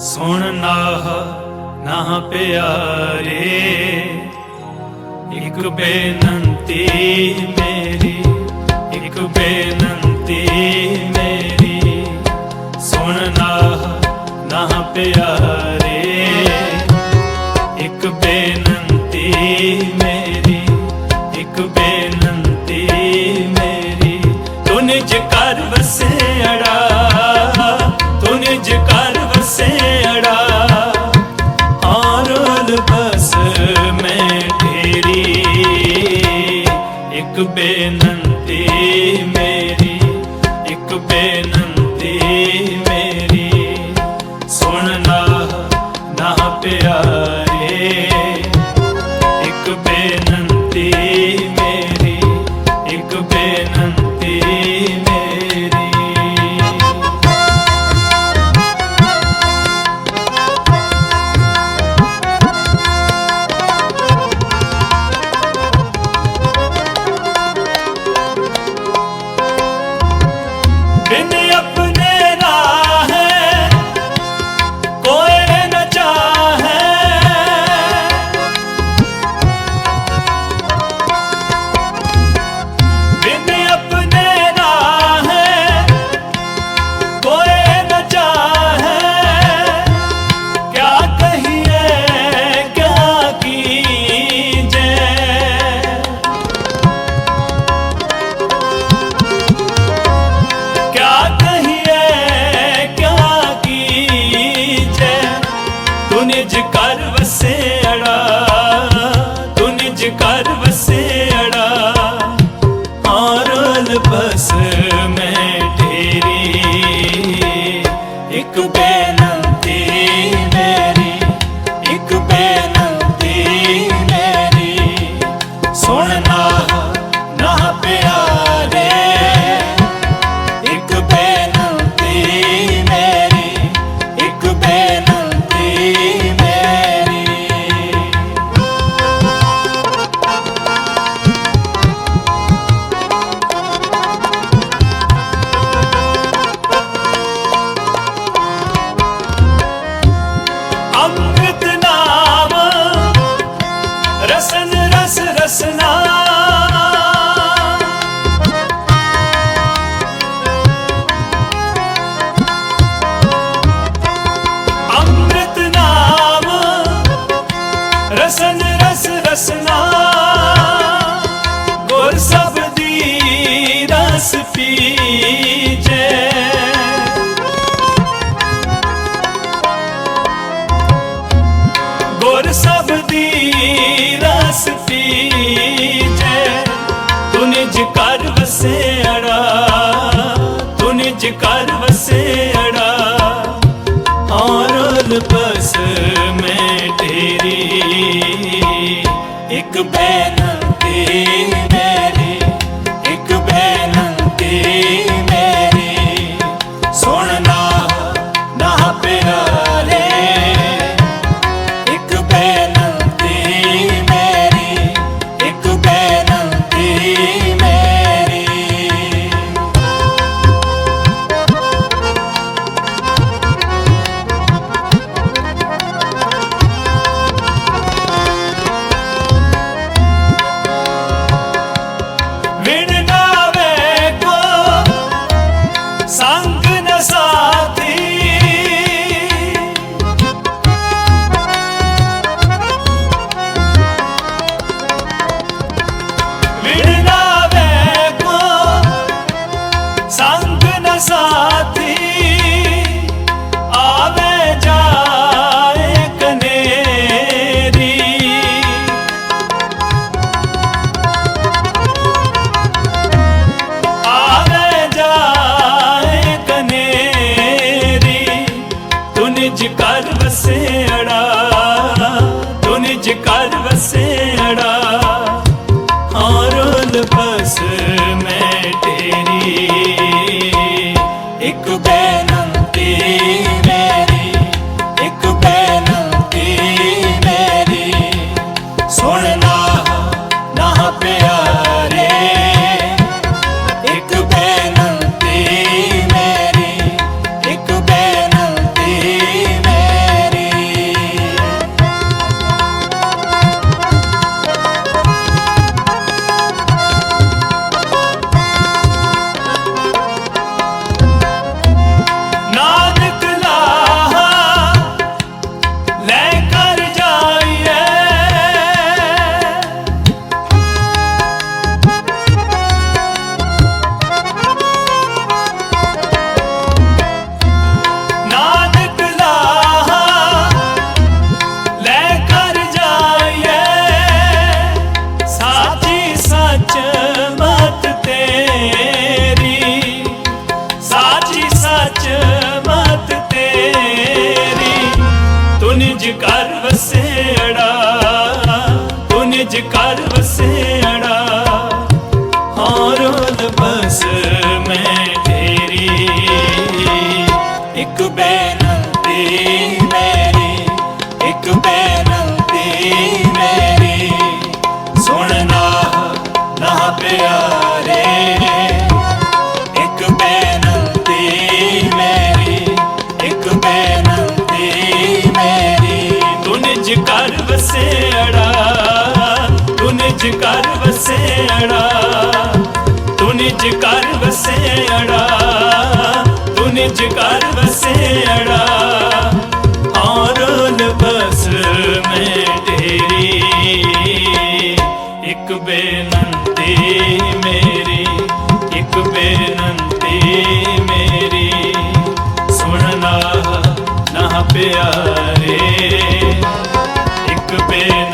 ਸੁਣ ਨਾਹ ਨਾਹ ਇੱਕ ਬੇਨੰਤੀ ਮੇਰੀ ਇੱਕ ਬੇਨੰਤੀ ਕਰ ਵਸੇੜਾ ਔਰਲ ਬਸ ਮੈਂ ਤੇਰੀ। ਇੱਕ ਬੈਨ ਨਿਜ ਕਰ ਵਸੇੜਾ ਤੂੰ ਨਿਜ ਕਰ ਵਸੇੜਾ। ਨਿਜ ਕਰ ਵਸੇੜਾ, ਤੂੰ ਨਿਜ ਕਰ ਵਸੇੜਾ। ਔਰ ਬਸ ਮੈਂ ਤੇਰੀ, ਇੱਕ ਬੇਨਤੀ ਮੇਰੀ, ਇੱਕ ਬੇਨਤੀ ਮੇਰੀ। ਸੁਣਨਾ ਨਾ ਪਿਆਰੇ, ਇੱਕ ਬੇਨਤੀ